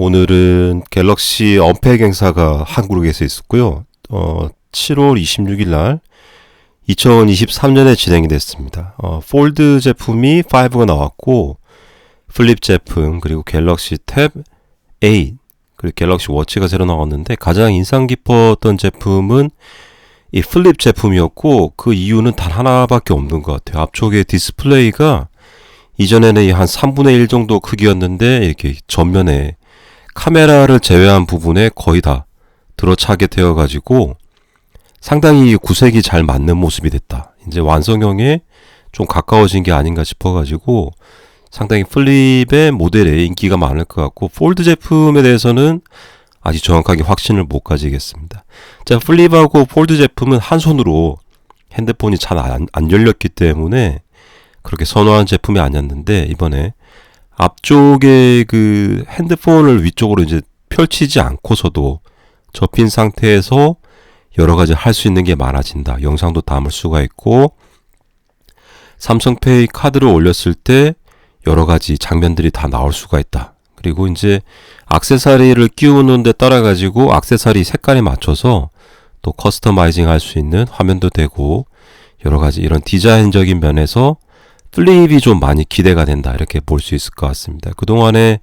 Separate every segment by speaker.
Speaker 1: 오늘은 갤럭시 언팩 행사가 한국에서 있었고요. 어, 7월 26일 날 2023년에 진행이 됐습니다. 어, 폴드 제품이 5가 나왔고 플립 제품 그리고 갤럭시 탭 8 그리고 갤럭시 워치가 새로 나왔는데 가장 인상 깊었던 제품은 이 플립 제품이었고 그 이유는 단 하나밖에 없는 것 같아요. 앞쪽에 디스플레이가 이전에는 한 3분의 1 정도 크기였는데 이렇게 전면에 카메라를 제외한 부분에 거의 다 들어차게 되어 가지고 상당히 구색이 잘 맞는 모습이 됐다. 이제 완성형에 좀 가까워진 게 아닌가 싶어 가지고 상당히 플립의 모델에 인기가 많을 것 같고 폴드 제품에 대해서는 아직 정확하게 확신을 못 가지겠습니다. 자, 플립하고 폴드 제품은 한 손으로 핸드폰이 잘안 안 열렸기 때문에 그렇게 선호한 제품이 아니었는데 이번에 앞쪽에 그 핸드폰을 위쪽으로 이제 펼치지 않고서도 접힌 상태에서 여러 가지 할 수 있는 게 많아진다. 영상도 담을 수가 있고 삼성페이 카드를 올렸을 때 여러 가지 장면들이 다 나올 수가 있다. 그리고 이제 악세사리를 끼우는 데 따라 가지고 악세사리 색깔에 맞춰서 또 커스터마이징 할 수 있는 화면도 되고 여러 가지 이런 디자인적인 면에서 플립이 좀 많이 기대가 된다. 이렇게 볼 수 있을 것 같습니다. 그동안에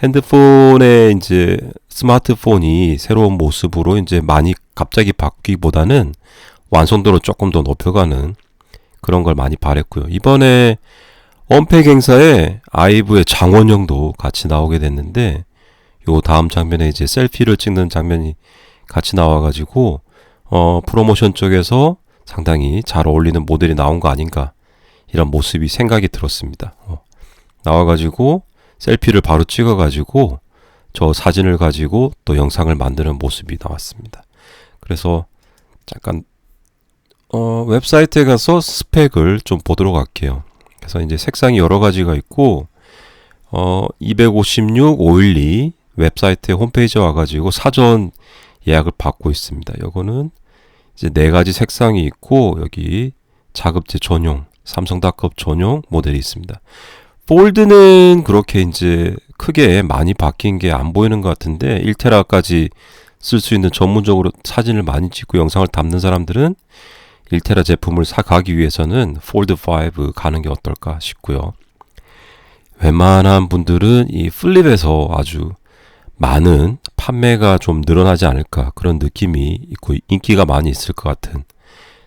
Speaker 1: 핸드폰에 이제 스마트폰이 새로운 모습으로 이제 많이 갑자기 바뀌기보다는 완성도를 조금 더 높여가는 그런 걸 많이 바랬고요. 이번에 언팩 행사에 아이브의 장원영도 같이 나오게 됐는데 요 다음 장면에 이제 셀피를 찍는 장면이 같이 나와가지고 어 프로모션 쪽에서 상당히 잘 어울리는 모델이 나온 거 아닌가 이런 모습이 생각이 들었습니다. 어, 나와가지고 셀피를 바로 찍어가지고 저 사진을 가지고 또 영상을 만드는 모습이 나왔습니다. 그래서 잠깐 어, 웹사이트에 가서 스펙을 좀 보도록 할게요. 그래서 이제 색상이 여러 가지가 있고 어, 256, 512 웹사이트에 홈페이지에 와가지고 사전 예약을 받고 있습니다. 요거는 이제 네 가지 색상이 있고 여기 자급제 전용 삼성닷컴 전용 모델이 있습니다. 폴드는 그렇게 이제 크게 많이 바뀐 게 안 보이는 것 같은데 1테라까지 쓸 수 있는 전문적으로 사진을 많이 찍고 영상을 담는 사람들은 1테라 제품을 사가기 위해서는 폴드 5 가는 게 어떨까 싶고요. 웬만한 분들은 이 플립에서 아주 많은 판매가 좀 늘어나지 않을까 그런 느낌이 있고 인기가 많이 있을 것 같은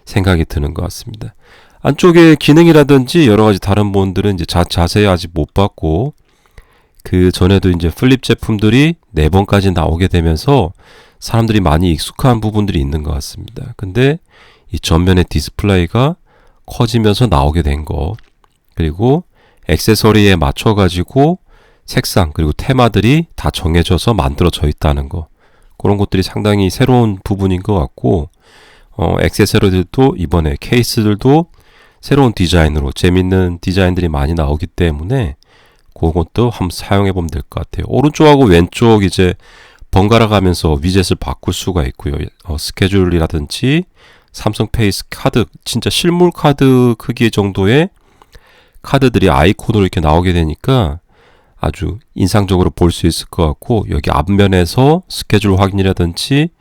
Speaker 1: 생각이 드는 것 같습니다. 안쪽에 기능이라든지 여러 가지 다른 부분들은 이제 자, 자세히 아직 못 봤고 그 전에도 이제 플립 제품들이 네 번까지 나오게 되면서 사람들이 많이 익숙한 부분들이 있는 것 같습니다. 근데 이 전면의 디스플레이가 커지면서 나오게 된 거, 그리고 액세서리에 맞춰 가지고 색상 그리고 테마들이 다 정해져서 만들어져 있다는 거. 그런 것들이 상당히 새로운 부분인 것 같고 어, 액세서리들도 이번에 케이스들도 새로운 디자인으로 재밌는 디자인들이 많이 나오기 때문에 그것도 한번 사용해 보면 될 것 같아요. 오른쪽하고 왼쪽 이제 번갈아 가면서 위젯을 바꿀 수가 있고요. 어, 스케줄이라든지 삼성 페이스 카드 진짜 실물 카드 크기 정도의 카드들이 아이콘으로 이렇게 나오게 되니까 아주 인상적으로 볼 수 있을 것 같고 여기 앞면에서 스케줄 확인이라든지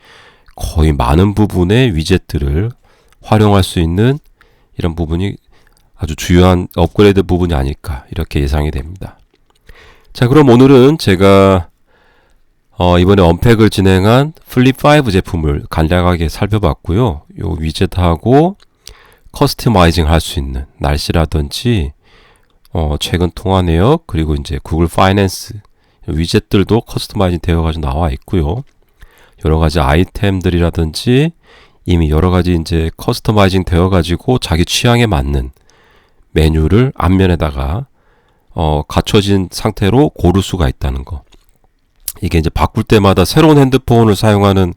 Speaker 1: 거의 많은 부분의 위젯들을 활용할 수 있는 이런 부분이 아주 주요한 업그레이드 부분이 아닐까 이렇게 예상이 됩니다. 자 그럼 오늘은 제가 어, 이번에 언팩을 진행한 플립 5 제품을 간략하게 살펴봤고요. 요 위젯하고 커스터마이징 할 수 있는 날씨라든지 어, 최근 통화 내역 그리고 이제 구글 파이낸스 위젯들도 커스터마이징 되어 가지고 나와 있고요. 여러 가지 아이템들이라든지 이미 여러 가지 이제 커스터마이징 되어 가지고 자기 취향에 맞는 메뉴를 앞면에다가 어, 갖춰진 상태로 고를 수가 있다는 거. 이게 이제 바꿀 때마다 새로운 핸드폰을 사용하는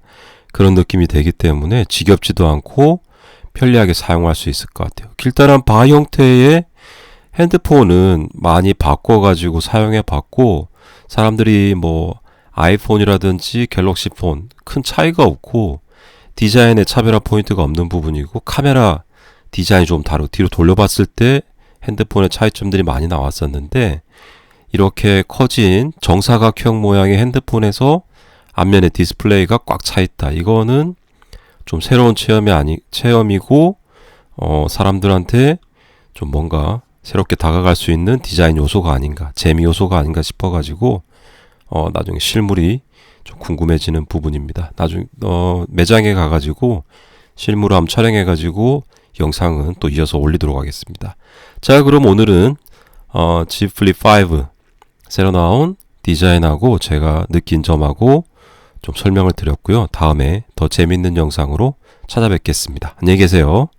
Speaker 1: 그런 느낌이 되기 때문에 지겹지도 않고 편리하게 사용할 수 있을 것 같아요. 길다란 바 형태의 핸드폰은 많이 바꿔가지고 사용해 봤고 사람들이 뭐 아이폰이라든지 갤럭시 폰 큰 차이가 없고 디자인의 차별화 포인트가 없는 부분이고 카메라 디자인이 좀 다르고 뒤로 돌려봤을 때 핸드폰의 차이점들이 많이 나왔었는데 이렇게 커진 정사각형 모양의 핸드폰에서 앞면에 디스플레이가 꽉 차 있다. 이거는 좀 새로운 체험이 아니 체험이고 어, 사람들한테 좀 뭔가 새롭게 다가갈 수 있는 디자인 요소가 아닌가, 재미 요소가 아닌가 싶어가지고 어, 나중에 실물이 좀 궁금해지는 부분입니다. 나중 어, 매장에 가가지고 한번 촬영해가지고 영상은 또 이어서 올리도록 하겠습니다. 자, 그럼 오늘은 어, G 플립 5 새로 나온 디자인하고 제가 느낀 점하고 좀 설명을 드렸고요. 다음에 더 재밌는 영상으로 찾아뵙겠습니다. 안녕히 계세요.